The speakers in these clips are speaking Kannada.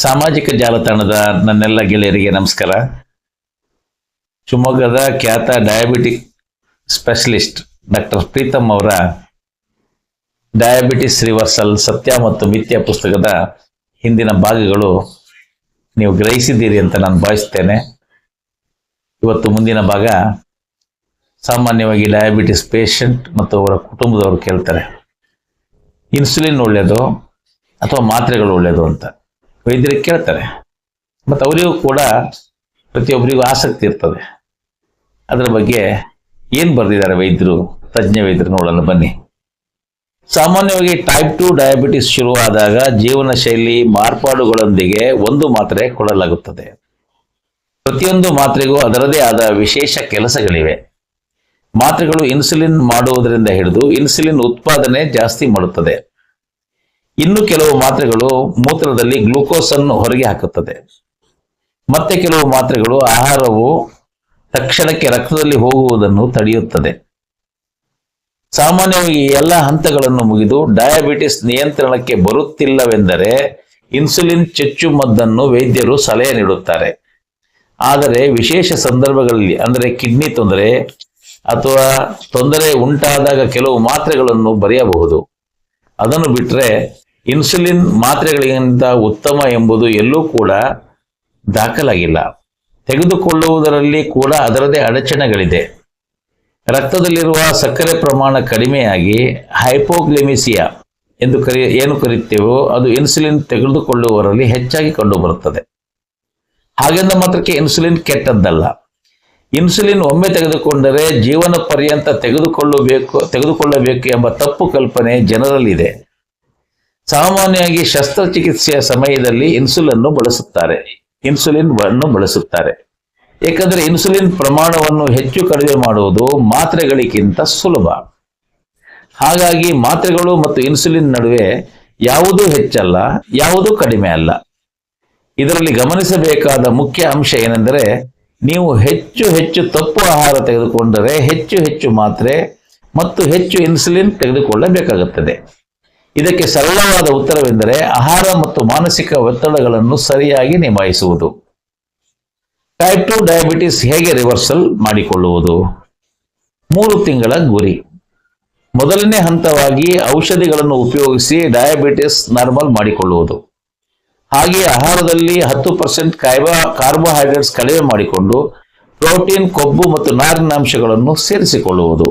ಸಾಮಾಜಿಕ ಜಾಲತಾಣದ ನನ್ನೆಲ್ಲ ಗೆಳೆಯರಿಗೆ ನಮಸ್ಕಾರ. ಶಿವಮೊಗ್ಗದ ಖ್ಯಾತ ಡಯಾಬಿಟಿಕ್ ಸ್ಪೆಷಲಿಸ್ಟ್ ಡಾಕ್ಟರ್ ಪ್ರೀತಮ್ ಅವರ ಡಯಾಬಿಟಿಸ್ ರಿವರ್ಸಲ್ ಸತ್ಯ ಮತ್ತು ಮಿಥ್ಯ ಪುಸ್ತಕದ ಹಿಂದಿನ ಭಾಗಗಳು ನೀವು ಗ್ರಹಿಸಿದ್ದೀರಿ ಅಂತ ನಾನು ಭಾವಿಸ್ತೇನೆ. ಇವತ್ತು ಮುಂದಿನ ಭಾಗ ಸಾಮಾನ್ಯವಾಗಿ ಡಯಾಬಿಟಿಸ್ ಪೇಷಂಟ್ ಮತ್ತು ಅವರ ಕುಟುಂಬದವರು ಕೇಳ್ತಾರೆ. ಇನ್ಸುಲಿನ್ ಒಳ್ಳೆಯದು ಅಥವಾ ಮಾತ್ರೆಗಳು ಒಳ್ಳೆಯದು ಅಂತ. ವೈದ್ಯರಿಗೆ ಕೇಳ್ತಾರೆ. ಮತ್ತು ಅವರಿಗೂ ಕೂಡ ಪ್ರತಿಯೊಬ್ಬರಿಗೂ ಆಸಕ್ತಿ ಇರ್ತದೆ. ಅದರ ಬಗ್ಗೆ ಏನು ಬರೆದಿದ್ದಾರೆ ವೈದ್ಯರು, ತಜ್ಞ ವೈದ್ಯರು ನೋಡೋಣ ಬನ್ನಿ. ಸಾಮಾನ್ಯವಾಗಿ ಟೈಪ್ ಟು ಡಯಾಬಿಟಿಸ್ ಶುರುವಾದಾಗ ಜೀವನ ಶೈಲಿ ಮಾರ್ಪಾಡುಗಳೊಂದಿಗೆ ಒಂದು ಮಾತ್ರೆ ಕೊಡಲಾಗುತ್ತದೆ. ಪ್ರತಿಯೊಂದು ಮಾತ್ರೆಗೂ ಅದರದೇ ಆದ ವಿಶೇಷ ಕೆಲಸಗಳಿವೆ. ಮಾತ್ರೆಗಳು ಇನ್ಸುಲಿನ್ ಮಾಡುವುದರಿಂದ ಹಿಡಿದು ಇನ್ಸುಲಿನ್ ಉತ್ಪಾದನೆ ಜಾಸ್ತಿ ಮಾಡುತ್ತದೆ. ಇನ್ನು ಕೆಲವು ಮಾತ್ರೆಗಳು ಮೂತ್ರದಲ್ಲಿ ಗ್ಲೂಕೋಸ್ ಅನ್ನು ಹೊರಗೆ ಹಾಕುತ್ತದೆ. ಮತ್ತೆ ಕೆಲವು ಮಾತ್ರೆಗಳು ಆಹಾರವು ತಕ್ಷಣಕ್ಕೆ ರಕ್ತದಲ್ಲಿ ಹೋಗುವುದನ್ನು ತಡೆಯುತ್ತದೆ. ಸಾಮಾನ್ಯವಾಗಿ ಎಲ್ಲ ಹಂತಗಳನ್ನು ಮುಗಿದು ಡಯಾಬಿಟಿಸ್ ನಿಯಂತ್ರಣಕ್ಕೆ ಬರುತ್ತಿಲ್ಲವೆಂದರೆ ಇನ್ಸುಲಿನ್ ಚುಚ್ಚುಮದ್ದನ್ನು ವೈದ್ಯರು ಸಲಹೆ ನೀಡುತ್ತಾರೆ. ಆದರೆ ವಿಶೇಷ ಸಂದರ್ಭಗಳಲ್ಲಿ, ಅಂದರೆ ಕಿಡ್ನಿ ತೊಂದರೆ ಅಥವಾ ತೊಂದರೆ ಉಂಟಾದಾಗ ಕೆಲವು ಮಾತ್ರೆಗಳನ್ನು ಬರೆಯಬಹುದು. ಅದನ್ನು ಬಿಟ್ಟರೆ ಇನ್ಸುಲಿನ್ ಮಾತ್ರೆಗಳಿಗಿಂತ ಉತ್ತಮ ಎಂಬುದು ಎಲ್ಲೂ ಕೂಡ ದಾಖಲಾಗಿಲ್ಲ. ತೆಗೆದುಕೊಳ್ಳುವುದರಲ್ಲಿ ಕೂಡ ಅದರದೇ ಅಡಚಣೆಗಳಿದೆ. ರಕ್ತದಲ್ಲಿರುವ ಸಕ್ಕರೆ ಪ್ರಮಾಣ ಕಡಿಮೆಯಾಗಿ ಹೈಪೋಗ್ಲಿಮಿಸಿಯಾ ಎಂದು ಕರಿ, ಏನು ಕರೆಯುತ್ತೇವೋ ಅದು ಇನ್ಸುಲಿನ್ ತೆಗೆದುಕೊಳ್ಳುವವರಲ್ಲಿ ಹೆಚ್ಚಾಗಿ ಕಂಡುಬರುತ್ತದೆ. ಹಾಗೆಂದ ಮಾತ್ರಕ್ಕೆ ಇನ್ಸುಲಿನ್ ಕೆಟ್ಟದ್ದಲ್ಲ. ಇನ್ಸುಲಿನ್ ಒಮ್ಮೆ ತೆಗೆದುಕೊಂಡರೆ ಜೀವನ ಪರ್ಯಂತ ತೆಗೆದುಕೊಳ್ಳಬೇಕು ತೆಗೆದುಕೊಳ್ಳಬೇಕು ಎಂಬ ತಪ್ಪು ಕಲ್ಪನೆ ಜನರಲ್ಲಿದೆ. ಸಾಮಾನ್ಯವಾಗಿ ಶಸ್ತ್ರಚಿಕಿತ್ಸೆಯ ಸಮಯದಲ್ಲಿ ಇನ್ಸುಲನ್ನು ಬಳಸುತ್ತಾರೆ. ಇನ್ಸುಲಿನ್ ಅನ್ನು ಬಳಸುತ್ತಾರೆ. ಏಕೆಂದರೆ ಇನ್ಸುಲಿನ್ ಪ್ರಮಾಣವನ್ನು ಹೆಚ್ಚು ಕಡಿಮೆ ಮಾಡುವುದು ಮಾತ್ರೆಗಳಿಗಿಂತ ಸುಲಭ. ಹಾಗಾಗಿ ಮಾತ್ರೆಗಳು ಮತ್ತು ಇನ್ಸುಲಿನ್ ನಡುವೆ ಯಾವುದೂ ಹೆಚ್ಚಲ್ಲ, ಯಾವುದೂ ಕಡಿಮೆ ಅಲ್ಲ. ಇದರಲ್ಲಿ ಗಮನಿಸಬೇಕಾದ ಮುಖ್ಯ ಅಂಶ ಏನೆಂದರೆ, ನೀವು ಹೆಚ್ಚು ಹೆಚ್ಚು ತಪ್ಪು ಆಹಾರ ತೆಗೆದುಕೊಂಡರೆ ಹೆಚ್ಚು ಹೆಚ್ಚು ಮಾತ್ರೆ ಮತ್ತು ಹೆಚ್ಚು ಇನ್ಸುಲಿನ್ ತೆಗೆದುಕೊಳ್ಳಬೇಕಾಗುತ್ತದೆ. ಇದಕ್ಕೆ ಸರಳವಾದ ಉತ್ತರವೆಂದರೆ ಆಹಾರ ಮತ್ತು ಮಾನಸಿಕ ಒತ್ತಡಗಳನ್ನು ಸರಿಯಾಗಿ ನಿಭಾಯಿಸುವುದು. ಟೈಪ್ ಟು ಡಯಾಬಿಟಿಸ್ ಹೇಗೆ ರಿವರ್ಸಲ್ ಮಾಡಿಕೊಳ್ಳುವುದು? ಮೂರು ತಿಂಗಳ ಗುರಿ. ಮೊದಲನೇ ಹಂತವಾಗಿ ಔಷಧಿಗಳನ್ನು ಉಪಯೋಗಿಸಿ ಡಯಾಬಿಟಿಸ್ ನಾರ್ಮಲ್ ಮಾಡಿಕೊಳ್ಳುವುದು. ಹಾಗೆ ಆಹಾರದಲ್ಲಿ ಹತ್ತು ಪರ್ಸೆಂಟ್ ಕೈಬಾ ಕಾರ್ಬೋಹೈಡ್ರೇಟ್ಸ್ ಕಡಿಮೆ ಮಾಡಿಕೊಂಡು ಪ್ರೋಟೀನ್ ಕೊಬ್ಬು ಮತ್ತು ನಾರಿನಾಂಶಗಳನ್ನು ಸೇರಿಸಿಕೊಳ್ಳುವುದು.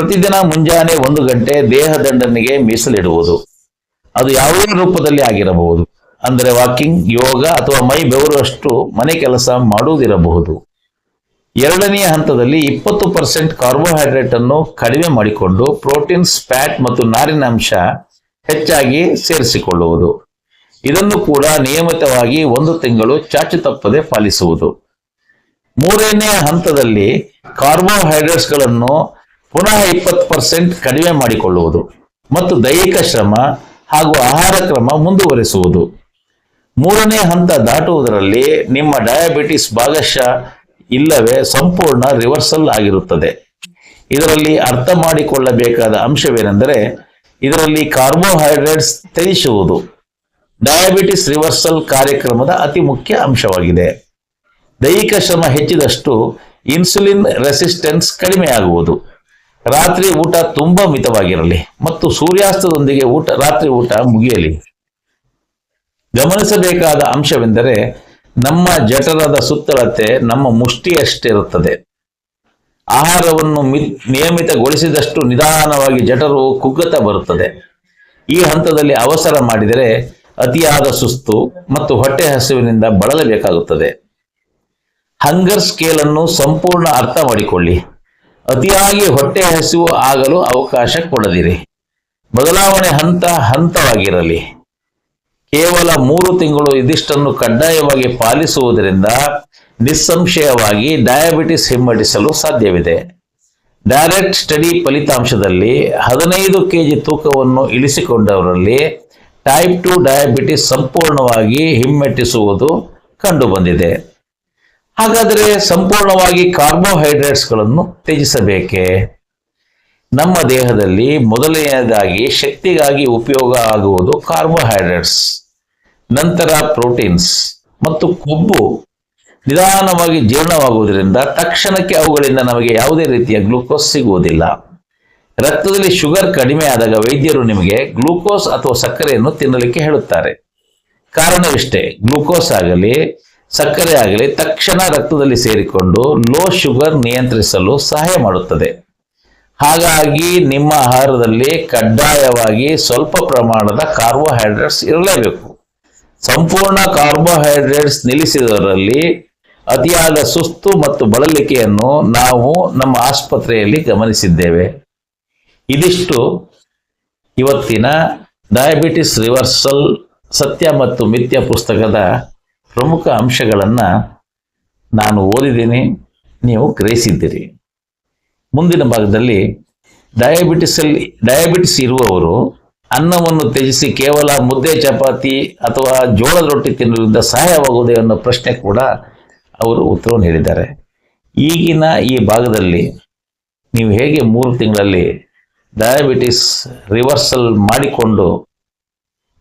ಪ್ರತಿದಿನ ಮುಂಜಾನೆ ಒಂದು ಗಂಟೆ ದೇಹದಂಡನೆಗೆ ಮೀಸಲಿಡುವುದು. ಅದು ಯಾವುದೇ ರೂಪದಲ್ಲಿ ಆಗಿರಬಹುದು. ಅಂದರೆ ವಾಕಿಂಗ್, ಯೋಗ ಅಥವಾ ಮೈ ಬೆವರುವಷ್ಟು ಮನೆ ಕೆಲಸ ಮಾಡುವುದಿರಬಹುದು. ಎರಡನೆಯ ಹಂತದಲ್ಲಿ ಇಪ್ಪತ್ತು ಪರ್ಸೆಂಟ್ ಕಾರ್ಬೋಹೈಡ್ರೇಟ್ ಅನ್ನು ಕಡಿಮೆ ಮಾಡಿಕೊಂಡು ಪ್ರೋಟೀನ್ಸ್, ಫ್ಯಾಟ್ ಮತ್ತು ನಾರಿನಾಂಶ ಹೆಚ್ಚಾಗಿ ಸೇರಿಸಿಕೊಳ್ಳುವುದು. ಇದನ್ನು ಕೂಡ ನಿಯಮಿತವಾಗಿ ಒಂದು ತಿಂಗಳು ಚಾಚು ತಪ್ಪದೆ ಪಾಲಿಸುವುದು. ಮೂರನೇ ಹಂತದಲ್ಲಿ ಕಾರ್ಬೋಹೈಡ್ರೇಟ್ಸ್ಗಳನ್ನು ಪುನಃ ಇಪ್ಪತ್ತು ಪರ್ಸೆಂಟ್ ಕಡಿಮೆ ಮಾಡಿಕೊಳ್ಳುವುದು ಮತ್ತು ದೈಹಿಕ ಶ್ರಮ ಹಾಗೂ ಆಹಾರ ಕ್ರಮ ಮುಂದುವರಿಸುವುದು. ಮೂರನೇ ಹಂತ ದಾಟುವುದರಲ್ಲಿ ನಿಮ್ಮ ಡಯಾಬಿಟಿಸ್ ಭಾಗಶಃ ಇಲ್ಲವೇ ಸಂಪೂರ್ಣ ರಿವರ್ಸಲ್ ಆಗಿರುತ್ತದೆ. ಇದರಲ್ಲಿ ಅರ್ಥ ಮಾಡಿಕೊಳ್ಳಬೇಕಾದ ಅಂಶವೇನೆಂದರೆ ಇದರಲ್ಲಿ ಕಾರ್ಬೋಹೈಡ್ರೇಟ್ಸ್ ತ್ಯಜಿಸುವುದು ಡಯಾಬಿಟಿಸ್ ರಿವರ್ಸಲ್ ಕಾರ್ಯಕ್ರಮದ ಅತಿ ಮುಖ್ಯ ಅಂಶವಾಗಿದೆ. ದೈಹಿಕ ಶ್ರಮ ಹೆಚ್ಚಿದಷ್ಟು ಇನ್ಸುಲಿನ್ ರೆಸಿಸ್ಟೆನ್ಸ್ ಕಡಿಮೆಯಾಗುವುದು. ರಾತ್ರಿ ಊಟ ತುಂಬಾ ಮಿತವಾಗಿರಲಿ ಮತ್ತು ಸೂರ್ಯಾಸ್ತದೊಂದಿಗೆ ಊಟ, ರಾತ್ರಿ ಊಟ ಮುಗಿಯಲಿ. ಗಮನಿಸಬೇಕಾದ ಅಂಶವೆಂದರೆ ನಮ್ಮ ಜಠರದ ಸುತ್ತಳತೆ ನಮ್ಮ ಮುಷ್ಟಿಯಷ್ಟಿರುತ್ತದೆ. ಆಹಾರವನ್ನು ಮಿ ನಿಯಮಿತಗೊಳಿಸಿದಷ್ಟು ನಿಧಾನವಾಗಿ ಜಠರು ಕುಗ್ಗತ ಬರುತ್ತದೆ. ಈ ಹಂತದಲ್ಲಿ ಅವಸರ ಮಾಡಿದರೆ ಅತಿಯಾದ ಸುಸ್ತು ಮತ್ತು ಹೊಟ್ಟೆ ಹಸಿವಿನಿಂದ ಬಳಲಬೇಕಾಗುತ್ತದೆ. ಹಂಗರ್ ಸ್ಕೇಲ್ ಅನ್ನು ಸಂಪೂರ್ಣ ಅರ್ಥ ಮಾಡಿಕೊಳ್ಳಿ. ಅತಿಯಾಗಿ ಹೊಟ್ಟೆ ಹಸಿವು ಆಗಲು ಅವಕಾಶ ಕೊಡದಿರಿ. ಬದಲಾವಣೆ ಹಂತ ಹಂತವಾಗಿರಲಿ. ಕೇವಲ ಮೂರು ತಿಂಗಳು ಇದಿಷ್ಟನ್ನು ಕಡ್ಡಾಯವಾಗಿ ಪಾಲಿಸುವುದರಿಂದ ನಿಸ್ಸಂಶಯವಾಗಿ ಡಯಾಬಿಟಿಸ್ ಹಿಮ್ಮಡಿಸಲು ಸಾಧ್ಯವಿದೆ. ಡೈರೆಕ್ಟ್ ಸ್ಟಡಿ ಫಲಿತಾಂಶದಲ್ಲಿ ಹದಿನೈದು ಕೆಜಿ ತೂಕವನ್ನು ಇಳಿಸಿಕೊಂಡವರಲ್ಲಿ ಟೈಪ್ ಟು ಡಯಾಬಿಟಿಸ್ ಸಂಪೂರ್ಣವಾಗಿ ಹಿಮ್ಮೆಟ್ಟಿಸುವುದು ಕಂಡುಬಂದಿದೆ. ಹಾಗಾದರೆ ಸಂಪೂರ್ಣವಾಗಿ ಕಾರ್ಬೋಹೈಡ್ರೇಟ್ಸ್ಗಳನ್ನು ತ್ಯಜಿಸಬೇಕೇ? ನಮ್ಮ ದೇಹದಲ್ಲಿ ಮೊದಲನೆಯದಾಗಿ ಶಕ್ತಿಗಾಗಿ ಉಪಯೋಗ ಆಗುವುದು ಕಾರ್ಬೋಹೈಡ್ರೇಟ್ಸ್, ನಂತರ ಪ್ರೋಟೀನ್ಸ್ ಮತ್ತು ಕೊಬ್ಬು ನಿಧಾನವಾಗಿ ಜೀರ್ಣವಾಗುವುದರಿಂದ ತಕ್ಷಣಕ್ಕೆ ಅವುಗಳಿಂದ ನಮಗೆ ಯಾವುದೇ ರೀತಿಯ ಗ್ಲೂಕೋಸ್ ಸಿಗುವುದಿಲ್ಲ. ರಕ್ತದಲ್ಲಿ ಶುಗರ್ ಕಡಿಮೆ ಆದಾಗ ವೈದ್ಯರು ನಿಮಗೆ ಗ್ಲೂಕೋಸ್ ಅಥವಾ ಸಕ್ಕರೆಯನ್ನು ತಿನ್ನಲಿಕ್ಕೆ ಹೇಳುತ್ತಾರೆ. ಕಾರಣವಿಷ್ಟೇ, ಗ್ಲೂಕೋಸ್ ಆಗಲಿ ಸಕ್ಕರೆ ಆಗಲಿ ತಕ್ಷಣ ರಕ್ತದಲ್ಲಿ ಸೇರಿಕೊಂಡು ಲೋ ಶುಗರ್ ನಿಯಂತ್ರಿಸಲು ಸಹಾಯ ಮಾಡುತ್ತದೆ. ಹಾಗಾಗಿ ನಿಮ್ಮ ಆಹಾರದಲ್ಲಿ ಕಡ್ಡಾಯವಾಗಿ ಸ್ವಲ್ಪ ಪ್ರಮಾಣದ ಕಾರ್ಬೋಹೈಡ್ರೇಟ್ಸ್ ಇರಲೇಬೇಕು. ಸಂಪೂರ್ಣ ಕಾರ್ಬೋಹೈಡ್ರೇಟ್ಸ್ ನಿಲ್ಲಿಸಿದವರಲ್ಲಿ ಅತಿಯಾದ ಸುಸ್ತು ಮತ್ತು ಬಳಲಿಕೆಯನ್ನು ನಾವು ನಮ್ಮ ಆಸ್ಪತ್ರೆಯಲ್ಲಿ ಗಮನಿಸಿದ್ದೇವೆ. ಇದಿಷ್ಟು ಇವತ್ತಿನ ಡಯಾಬಿಟಿಸ್ ರಿವರ್ಸಲ್ ಸತ್ಯ ಮತ್ತು ಮಿಥ್ಯ ಪುಸ್ತಕದ ಪ್ರಮುಖ ಅಂಶಗಳನ್ನು ನಾನು ಓದಿದ್ದೀನಿ, ನೀವು ಗ್ರಹಿಸಿದ್ದೀರಿ. ಮುಂದಿನ ಭಾಗದಲ್ಲಿ ಡಯಾಬಿಟಿಸಲ್ಲಿ, ಡಯಾಬಿಟಿಸ್ ಇರುವವರು ಅನ್ನವನ್ನು ತ್ಯಜಿಸಿ ಕೇವಲ ಮುದ್ದೆ, ಚಪಾತಿ ಅಥವಾ ಜೋಳದ ರೊಟ್ಟಿ ತಿನ್ನುವುದರಿಂದ ಸಹಾಯವಾಗುವುದೇ ಅನ್ನೋ ಪ್ರಶ್ನೆ ಕೂಡ ಅವರು ಉತ್ತರ ನೀಡಿದ್ದಾರೆ. ಈಗಿನ ಈ ಭಾಗದಲ್ಲಿ ನೀವು ಹೇಗೆ ಮೂರು ತಿಂಗಳಲ್ಲಿ ಡಯಾಬಿಟಿಸ್ ರಿವರ್ಸಲ್ ಮಾಡಿಕೊಂಡು,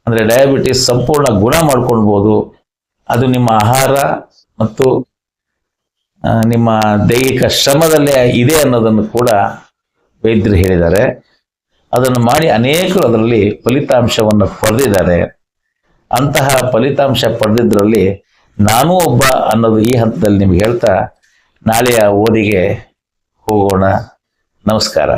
ಅಂದರೆ ಡಯಾಬಿಟಿಸ್ ಸಂಪೂರ್ಣ ಗುಣ ಮಾಡ್ಕೊಳ್ಬೋದು ಅದು ನಿಮ್ಮ ಆಹಾರ ಮತ್ತು ನಿಮ್ಮ ದೈಹಿಕ ಶ್ರಮದಲ್ಲೇ ಇದೆ ಅನ್ನೋದನ್ನು ಕೂಡ ವೈದ್ಯರು ಹೇಳಿದ್ದಾರೆ. ಅದನ್ನು ಮಾಡಿ ಅನೇಕರು ಅದರಲ್ಲಿ ಫಲಿತಾಂಶವನ್ನು ಪಡೆದಿದ್ದಾರೆ. ಅಂತಹ ಫಲಿತಾಂಶ ಪಡೆದಿದ್ದರಲ್ಲಿ ನಾನೂ ಒಬ್ಬ ಅನ್ನೋದು ಈ ಹಂತದಲ್ಲಿ ನಿಮ್ಗೆ ಹೇಳ್ತಾ ನಾಳೆಯ ಓದಿಗೆ ಹೋಗೋಣ. ನಮಸ್ಕಾರ.